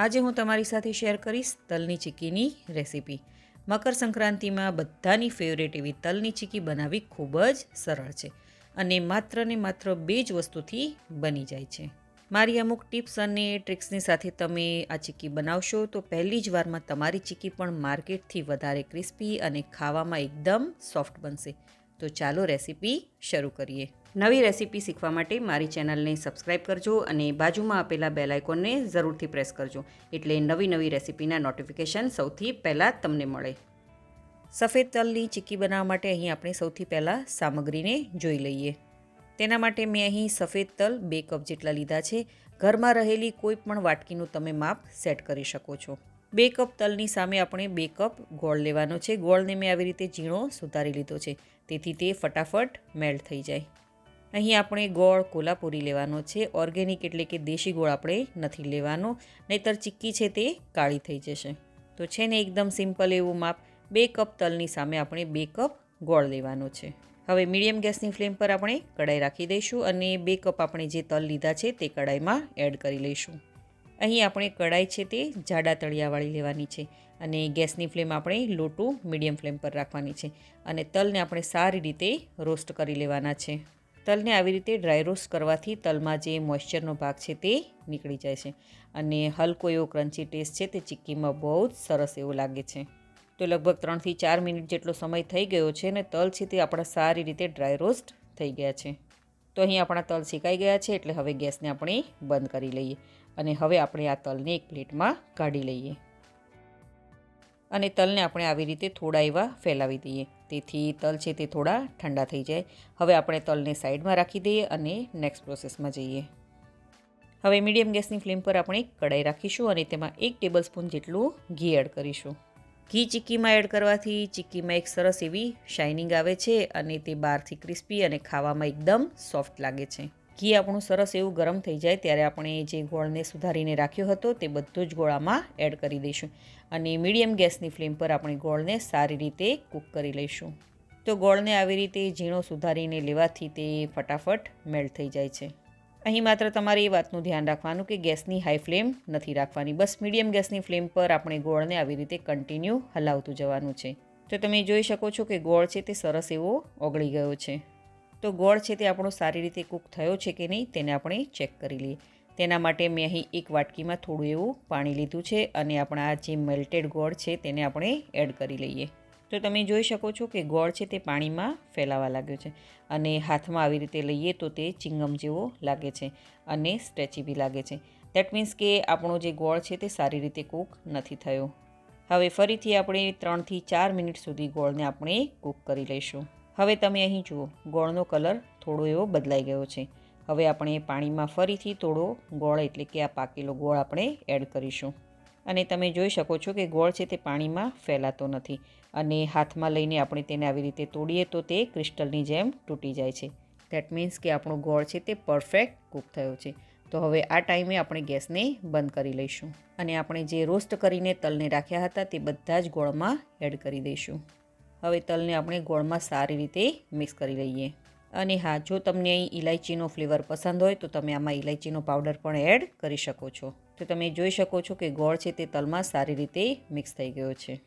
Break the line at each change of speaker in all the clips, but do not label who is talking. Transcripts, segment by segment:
આજે હું તમારી સાથે શેર કરીશ તલની ચીક્કીની રેસીપી. મકર સંક્રાંતિમાં બધાની ફેવરેટ એવી તલની ચીક્કી બનાવવી ખૂબ જ સરળ છે અને માત્ર ને માત્ર બે જ વસ્તુથી બની જાય છે. મારી અમુક ટિપ્સ અને ટ્રિક્સની સાથે તમે આ ચીક્કી બનાવશો તો પહેલી જ વારમાં તમારી ચીક્કી પણ માર્કેટથી વધારે ક્રિસ્પી અને ખાવામાં એકદમ સોફ્ટ બનશે. તો ચાલો રેસીપી શરૂ કરીએ. નવી રેસીપી શીખવા માટે મારી ચેનલને સબસ્ક્રાઈબ કરજો અને બાજુમાં આપેલા બેલ આઇકોનને જરૂરથી પ્રેસ કરજો. એટલે નવી નવી રેસીપીના નોટિફિકેશન સૌથી પહેલાં તમને મળે. સફેદ તલની ચીક્કી બનાવવા માટે અહીં આપણે સૌથી પહેલાં સામગ્રીને જોઈ લઈએ. તેના માટે મેં અહીં સફેદ તલ બે કપ જેટલા લીધા છે. ઘરમાં રહેલી કોઈ પણ વાટકીનું તમે માપ સેટ કરી શકો છો. બે કપ તલની સામે આપણે બે કપ ગોળ લેવાનો છે. ગોળને મેં આવી રીતે ઝીણો સુધારી લીધો છે. તેથી તે ફટાફટ મેલ્ટ થઈ જાય. અહીં આપણે ગોળ કોલ્હાપુરી લેવાનો છે. ઓર્ગેનિક એટલે કે દેશી ગોળ આપણે નથી લેવાનો. નહીતર ચીક્કી છે તે કાળી થઈ જશે. તો છે ને એકદમ સિમ્પલ એવું માપ. બે કપ તલની સામે આપણે બે કપ ગોળ લેવાનો છે. હવે મીડિયમ ગેસની ફ્લેમ પર આપણે કડાઈ રાખી દઈશું અને બે કપ આપણે જે તલ લીધા છે તે કડાઈમાં એડ કરી લઈશું. અહીં આપણે કડાઈ છે તે જાડા તળિયાવાળી લેવાની છે અને ગેસની ફ્લેમ આપણે લો મીડિયમ ફ્લેમ પર રાખવાની છે અને તલને આપણે સારી રીતે રોસ્ટ કરી લેવાના છે. તલને આવી રીતે ડ્રાય રોસ્ટ કરવાથી તલમાં જે મોઇશ્ચરનો ભાગ છે તે નીકળી જાય છે અને હલકો એવો ક્રન્ચી ટેસ્ટ છે તે ચીક્કીમાં બહુ જ સરસ એવું લાગે છે. તો લગભગ ત્રણથી ચાર મિનિટ જેટલો સમય થઈ ગયો છે અને તલ છે તે આપણા સારી રીતે ડ્રાય રોસ્ટ થઈ ગયા છે. તો અહીં આપણા તલ શેકાઈ ગયા છે એટલે હવે ગેસને આપણે બંધ કરી લઈએ. અને હવે આપણે આ તલને એક પ્લેટમાં કાઢી લઈએ. અને તલને આપણે આવી રીતે થોડા એવા ફેલાવી દઈએ. તેથી તલ છે તે થોડા ઠંડા થઈ જાય. હવે આપણે તલને સાઈડમાં રાખી દઈએ અને નેક્સ્ટ પ્રોસેસમાં જઈએ. હવે મીડિયમ ગેસની ફ્લેમ પર આપણે કડાઈ રાખીશું અને તેમાં એક ટેબલ સ્પૂન જેટલું ઘી એડ કરીશું. ઘી ચીક્કીમાં એડ કરવાથી ચીક્કીમાં એક સરસ એવી શાઇનિંગ આવે છે અને તે બહારથી ક્રિસ્પી અને ખાવામાં એકદમ સોફ્ટ લાગે છે. ઘી આપણું સરસ એવું ગરમ થઈ જાય ત્યારે આપણે જે ગોળને સુધારીને રાખ્યો હતો તે બધું જ ગોળામાં એડ કરી દઈશું. અને મીડિયમ ગેસની ફ્લેમ પર આપણે ગોળને સારી રીતે કૂક કરી લઈશું. તો ગોળને આવી રીતે ઝીણો સુધારીને લેવાથી તે ફટાફટ મેલ્ટ થઈ જાય છે. અહીં માત્ર તમારે એ વાતનું ધ્યાન રાખવાનું કે ગેસની હાઈ ફ્લેમ નથી રાખવાની. બસ મીડિયમ ગેસની ફ્લેમ પર આપણે ગોળને આવી રીતે કન્ટિન્યુ હલાવતું જવાનું છે. તો તમે જોઈ શકો છો કે ગોળ છે તે સરસ એવો ઓગળી ગયો છે. તો ગોળ છે તે આપણો સારી રીતે કૂક થયો છે કે નહીં તેને આપણે ચેક કરી લઈએ. તેના માટે મેં અહીં એક વાટકીમાં થોડું એવું પાણી લીધું છે અને આપણા જે મેલ્ટેડ ગોળ છે તેને આપણે એડ કરી લઈએ. તો તમે જોઈ શકો છો કે ગોળ છે તે પાણીમાં ફેલાવા લાગ્યો છે અને હાથમાં આવી રીતે લઈએ તો તે ચિંગમ જેવો લાગે છે અને સ્ટ્રેચી બી લાગે છે. દેટ મીન્સ કે આપણો જે ગોળ છે તે સારી રીતે કૂક નથી થયો. હવે ફરીથી આપણે ત્રણથી ચાર મિનિટ સુધી ગોળને આપણે કૂક કરી લઈશું. હવે તમે અહીં જુઓ, ગોળનો કલર થોડો એવો બદલાઈ ગયો છે. હવે આપણે પાણીમાં ફરીથી થોડો ગોળ એટલે કે આ પાકેલો ગોળ આપણે એડ કરીશું. અને તમે જોઈ શકો છો કે ગોળ છે તે પાણીમાં ફેલાતો નથી. અને હાથમાં લઈને આપણે તેને આવી રીતે તોડીએ તો તે ક્રિસ્ટલની જેમ તૂટી જાય છે. દેટ મીન્સ કે આપણો ગોળ છે તે પરફેક્ટ કૂક થયો છે. તો હવે આ ટાઈમે આપણે ગેસને બંધ કરી લઈશું. અને આપણે જે રોસ્ટ કરીને તલને રાખ્યા હતા તે બધા જ ગોળમાં એડ કરી દઈશું. હવે તલને આપણે ગોળમાં સારી રીતે મિક્સ કરી લઈએ. અને હા, જો તમને અહીં ઇલાયચીનો ફ્લેવર પસંદ હોય તો તમે આમાં ઇલાયચીનો પાવડર પણ એડ કરી શકો છો. તો તમે જોઈ શકો છો કે ગોળ છે તે તલમાં સારી રીતે મિક્સ થઈ ગયો છે.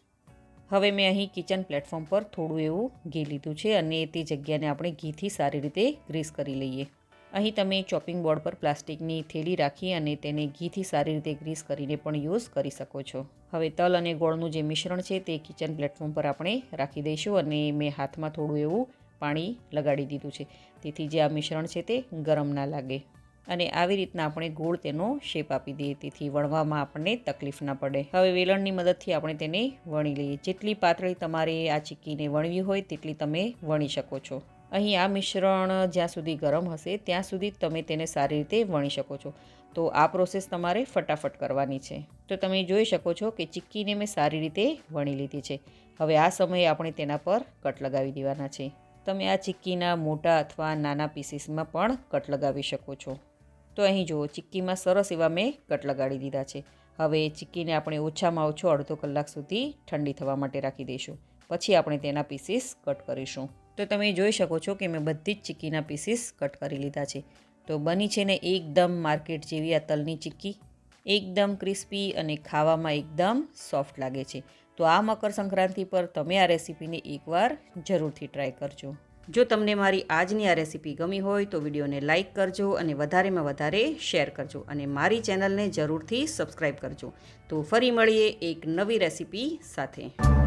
હવે મેં અહીં કિચન પ્લેટફોર્મ પર થોડું એવું ઘી લીધું છે અને તે જગ્યાને આપણે ઘીથી સારી રીતે ગ્રીસ કરી લઈએ. અહીં તમે ચોપિંગ બોર્ડ પર પ્લાસ્ટિકની થેલી રાખી અને તેને ઘીથી સારી રીતે ગ્રીસ કરીને પણ યુઝ કરી શકો છો. હવે તલ અને ગોળનું જે મિશ્રણ છે તે કિચન પ્લેટફોર્મ પર આપણે રાખી દઈશું અને મેં હાથમાં થોડું એવું પાણી લગાડી દીધું છે. તેથી જે આ મિશ્રણ છે તે ગરમ ના લાગે. અને આવી રીતના આપણે ગોળ તેનો શેપ આપી દઈએ, તેથી વણવામાં આપણને તકલીફ ના પડે. હવે વેલણની મદદથી આપણે તેને વણી લઈએ. જેટલી પાતળી તમારે આ ચીક્કીને વણવી હોય, તેટલી તમે વણી શકો છો. અહીં આ મિશ્રણ જ્યાં સુધી ગરમ હશે, ત્યાં સુધી તમે તેને સારી રીતે વણી શકો છો. તો આ પ્રોસેસ તમારે ફટાફટ કરવાની છે. તો તમે જોઈ શકો છો કે ચીક્કીને મેં સારી રીતે વણી લીધી છે. હવે આ સમયે આપણે તેના પર કટ લગાવી દેવાના છે. તમે આ ચીક્કીના મોટા અથવા નાના પીસીસમાં પણ કટ લગાવી શકો છો. તો અહીં જુઓ, ચીક્કીમાં સરસ એવા મેં કટ લગાડી દીધા છે. હવે ચીક્કીને આપણે ઓછામાં ઓછો અડધો કલાક સુધી ઠંડી થવા માટે રાખી દઈશું. પછી આપણે તેના પીસીસ કટ કરીશું. તો તમે જોઈ શકો છો કે મેં બધી જ ચીક્કીના પીસીસ કટ કરી લીધા છે. તો બની છે ને એકદમ માર્કેટ જેવી આ તલની ચીક્કી. એકદમ ક્રિસ્પી અને ખાવામાં એકદમ સોફ્ટ લાગે છે. તો આ મકર સંક્રાંતિ પર તમે આ રેસીપીને એકવાર જરૂરથી ટ્રાય કરજો. જો તમને મારી આજની આ રેસીપી ગમી હોય તો વિડીયોને લાઇક કરજો અને વધારેમાં વધારે શેર કરજો અને મારી ચેનલને જરૂરથી સબસ્ક્રાઈબ કરજો. તો ફરી મળીએ એક નવી રેસીપી સાથે.